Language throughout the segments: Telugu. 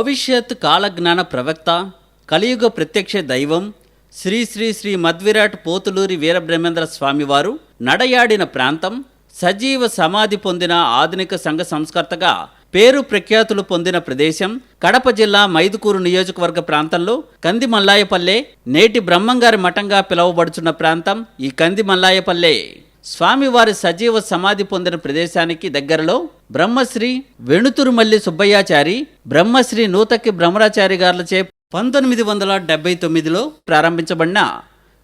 భవిష్యత్ కాలజ్ఞాన ప్రవక్త కలియుగ ప్రత్యక్ష దైవం శ్రీ శ్రీ శ్రీ మద్విరాట్ పోతులూరి వీరబ్రహ్మేంద్ర స్వామివారు నడయాడిన ప్రాంతం సజీవ సమాధి పొందిన ఆధునిక సంఘ సంస్కర్తగా పేరు ప్రఖ్యాతులు పొందిన ప్రదేశం కడప జిల్లా మైదుకూరు నియోజకవర్గ ప్రాంతంలో కంది మల్లాయపల్లె నేటి బ్రహ్మంగారి మఠంగా పిలువబడుచున్న ప్రాంతం ఈ కంది మల్లాయపల్లె స్వామివారి సజీవ సమాధి పొందిన ప్రదేశానికి దగ్గరలో బ్రహ్మశ్రీ వెణుతురుమల్లి సుబ్బయ్యాచారి బ్రహ్మశ్రీ నూతక్కి బ్రహ్మరాచారి గారులచే పంతొమ్మిది వందల డెబ్బై తొమ్మిదిలో ప్రారంభించబడిన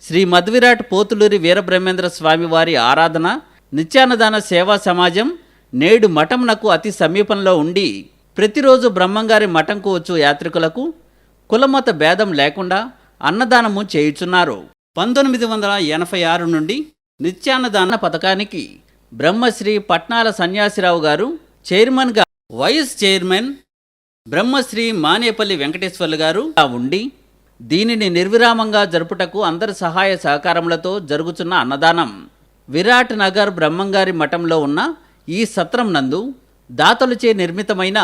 శ్రీ మధ్విరాట్ పోతులూరి వీరబ్రహ్మేంద్ర స్వామివారి ఆరాధన నిత్యాన్నదాన సేవా సమాజం నేడు మఠంనకు అతి సమీపంలో ఉండి ప్రతిరోజు బ్రహ్మంగారి మఠంకు వచ్చు యాత్రికులకు కులమత భేదం లేకుండా అన్నదానము చేయుచున్నారు. పంతొమ్మిది వందల ఎనభై ఆరు నుండి నిత్యాన్నదాన పథకానికి బ్రహ్మశ్రీ పట్నాల సన్యాసిరావు గారు చైర్మన్గా వైస్ చైర్మన్ బ్రహ్మశ్రీ మానేపల్లి వెంకటేశ్వర్లు గారు ఉండి దీనిని నిర్విరామంగా జరుపుటకు అందరి సహాయ సహకారములతో జరుగుతున్న అన్నదానం. విరాట్ నగర్ బ్రహ్మంగారి మఠంలో ఉన్న ఈ సత్రం నందు దాతలుచే నిర్మితమైన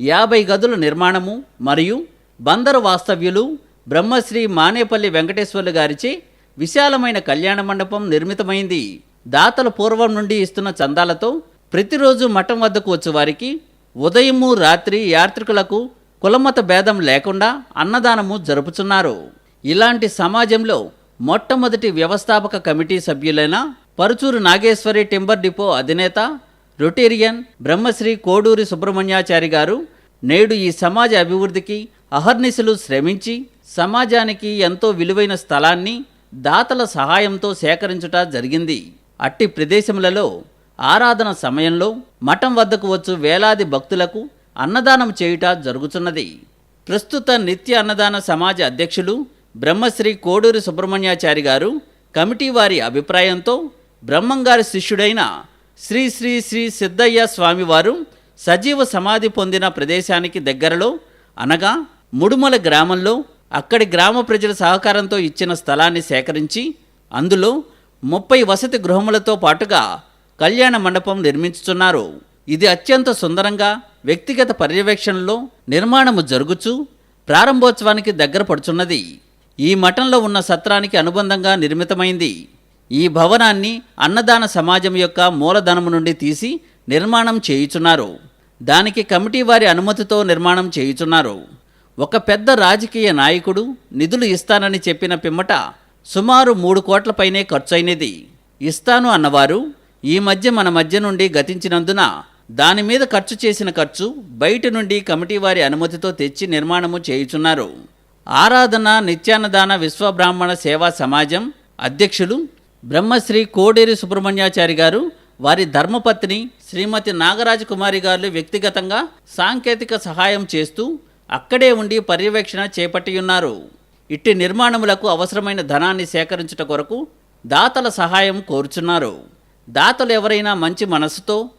యాభై గదుల నిర్మాణము మరియు బందరు వాస్తవ్యులు బ్రహ్మశ్రీ మానేపల్లి వెంకటేశ్వర్లు గారిచే విశాలమైన కళ్యాణ మండపం నిర్మితమైంది. దాతలు పూర్వం నుండి ఇస్తున్న చందాలతో ప్రతిరోజు మఠం వద్దకు వచ్చేవారికి ఉదయము రాత్రి యాత్రికులకు కులమత భేదం లేకుండా అన్నదానము జరుపుచున్నారు. ఇలాంటి సమాజంలో మొట్టమొదటి వ్యవస్థాపక కమిటీ సభ్యులైన పరుచూరు నాగేశ్వరి టింబర్ డిపో అధినేత రొటేరియన్ బ్రహ్మశ్రీ కోడూరి సుబ్రహ్మణ్యాచారి గారు నేడు ఈ సమాజ అభివృద్ధికి అహర్నిశలు శ్రమించి సమాజానికి ఎంతో విలువైన స్థలాన్ని దాతల సహాయంతో సేకరించుట జరిగింది. అట్టి ప్రదేశములలో ఆరాధన సమయంలో మఠం వద్దకు వచ్చు వేలాది భక్తులకు అన్నదానం చేయుట జరుగుతున్నది ప్రస్తుత నిత్య అన్నదాన సమాజ అధ్యక్షులు బ్రహ్మశ్రీ కోడూరి సుబ్రహ్మణ్యాచారి గారు కమిటీ వారి అభిప్రాయంతో బ్రహ్మంగారి శిష్యుడైన శ్రీ శ్రీ శ్రీ సిద్ధయ్య స్వామివారు సజీవ సమాధి పొందిన ప్రదేశానికి దగ్గరలో అనగా ముడుమల గ్రామంలో అక్కడి గ్రామ ప్రజల సహకారంతో ఇచ్చిన స్థలాన్ని సేకరించి అందులో ముప్పై వసతి గృహములతో పాటుగా కళ్యాణ మండపం నిర్మించుతున్నారు. ఇది అత్యంత సుందరంగా వ్యక్తిగత పర్యవేక్షణలో నిర్మాణము జరుగుచు ప్రారంభోత్సవానికి దగ్గర పడుచున్నది. ఈ మఠంలో ఉన్న సత్రానికి అనుబంధంగా నిర్మితమైంది. ఈ భవనాన్ని అన్నదాన సమాజం యొక్క మూలధనము నుండి తీసి నిర్మాణం చేయుచున్నారు. దానికి కమిటీ వారి అనుమతితో నిర్మాణం చేయుచున్నారు. ఒక పెద్ద రాజకీయ నాయకుడు నిధులు ఇస్తానని చెప్పిన పిమ్మట సుమారు మూడు కోట్లపైనే ఖర్చయినది. ఇస్తాను అన్నవారు ఈ మధ్య మన మధ్య నుండి గతించినందున దాని మీద ఖర్చు చేసిన ఖర్చు బయట నుండి కమిటీ వారి అనుమతితో తెచ్చి నిర్మాణము చేయుచున్నారు. ఆరాధన నిత్యాన్నదాన విశ్వబ్రాహ్మణ సేవా సమాజం అధ్యక్షులు బ్రహ్మశ్రీ కోడేరి సుబ్రహ్మణ్యాచారి గారు వారి ధర్మపత్ని శ్రీమతి నాగరాజకుమారి గారు వ్యక్తిగతంగా సాంకేతిక సహాయం చేస్తూ అక్కడే ఉండి పర్యవేక్షణ చేపట్టియున్నారు. ఇట్టి నిర్మాణములకు అవసరమైన ధనాన్ని సేకరించుట కొరకు దాతల సహాయం కోరుచున్నారు. దాతలు ఎవరైనా మంచి మనస్సుతో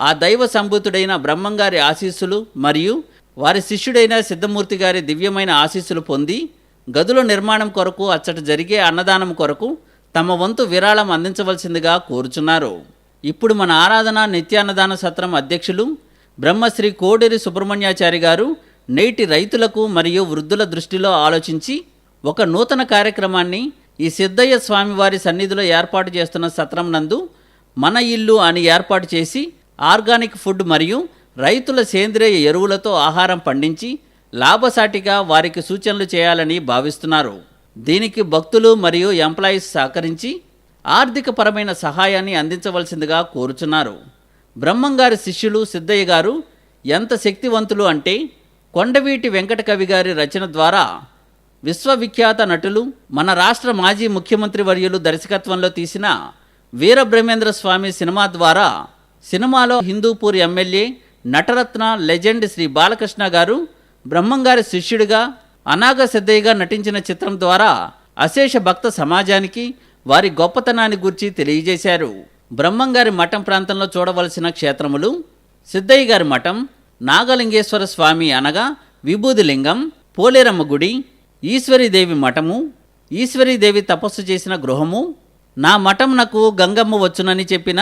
ఆ దైవ సంభూతుడైన బ్రహ్మంగారి ఆశీస్సులు మరియు వారి శిష్యుడైన సిద్ధమూర్తి గారి దివ్యమైన ఆశీస్సులు పొంది గదుల నిర్మాణం కొరకు అచ్చట జరిగే అన్నదానం కొరకు తమ వంతు విరాళం అందించవలసిందిగా కోరుచున్నారు. ఇప్పుడు మన ఆరాధన నిత్యాన్నదాన సత్రం అధ్యక్షులు బ్రహ్మశ్రీ కోడేరి సుబ్రహ్మణ్యాచారి గారు నేటి రైతులకు మరియు వృద్ధుల దృష్టిలో ఆలోచించి ఒక నూతన కార్యక్రమాన్ని ఈ సిద్ధయ్య స్వామివారి సన్నిధిలో ఏర్పాటు చేస్తున్న సత్రం నందు మన ఇల్లు అని ఏర్పాటు చేసి ఆర్గానిక్ ఫుడ్ మరియు రైతుల సేంద్రియ ఎరువులతో ఆహారం పండించి లాభసాటిగా వారికి సూచనలు చేయాలని భావిస్తున్నారు. దీనికి భక్తులు మరియు ఎంప్లాయీస్ సహకరించి ఆర్థికపరమైన సహాయాన్ని అందించవలసిందిగా కోరుచున్నారు. బ్రహ్మంగారి శిష్యులు సిద్ధయ్య గారు ఎంత శక్తివంతులు అంటే కొండవీటి వెంకటకవి గారి రచన ద్వారా విశ్వవిఖ్యాత నటులు మన రాష్ట్ర మాజీ ముఖ్యమంత్రి వర్యులు దర్శకత్వంలో తీసిన వీరబ్రహ్మేంద్ర స్వామి సినిమా ద్వారా సినిమాలో హిందూపూర్ ఎమ్మెల్యే నటరత్న లెజెండ్ శ్రీ బాలకృష్ణ గారు బ్రహ్మంగారి శిష్యుడిగా అనాగ సిద్ధయ్యగా నటించిన చిత్రం ద్వారా అశేష భక్త సమాజానికి వారి గొప్పతనాన్ని గురించి తెలియజేశారు. బ్రహ్మంగారి మఠం ప్రాంతంలో చూడవలసిన క్షేత్రములు సిద్ధయ్య గారి మఠం నాగలింగేశ్వర స్వామి అనగా విభూది లింగం పోలేరమ్మ గుడి ఈశ్వరీదేవి మఠము ఈశ్వరీదేవి తపస్సు చేసిన గృహము నా మఠంనకు గంగమ్మ వచ్చునని చెప్పిన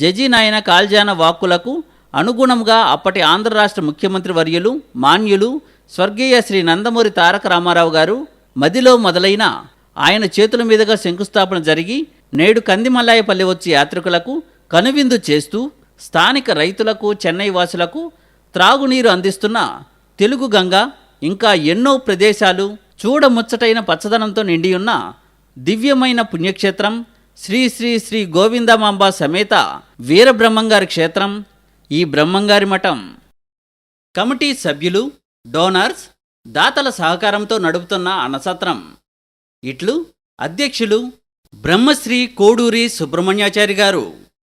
జజినాయన కాల్జాన వాక్కులకు అనుగుణంగా అప్పటి ఆంధ్ర రాష్ట్ర ముఖ్యమంత్రి వర్యులు మాన్యులు స్వర్గీయ శ్రీ నందమూరి తారక రామారావు గారు మదిలో మొదలైన ఆయన చేతుల మీదుగా శంకుస్థాపన జరిగి నేడు కందిమల్లాయపల్లి వచ్చి యాత్రికులకు కనువిందు చేస్తూ స్థానిక రైతులకు చెన్నై వాసులకు త్రాగునీరు అందిస్తున్న తెలుగు గంగ ఇంకా ఎన్నో ప్రదేశాలు చూడముచ్చటైన పచ్చదనంతో నిండి ఉన్న దివ్యమైన పుణ్యక్షేత్రం శ్రీ శ్రీ శ్రీ గోవిందమాంబ సమేత వీరబ్రహ్మంగారి క్షేత్రం ఈ బ్రహ్మంగారి మఠం. కమిటీ సభ్యులు డోనర్స్ దాతల సహకారంతో నడుపుతున్న అన్నసత్రం. ఇట్లు అధ్యక్షులు బ్రహ్మశ్రీ కోడూరి సుబ్రహ్మణ్యాచారి గారు.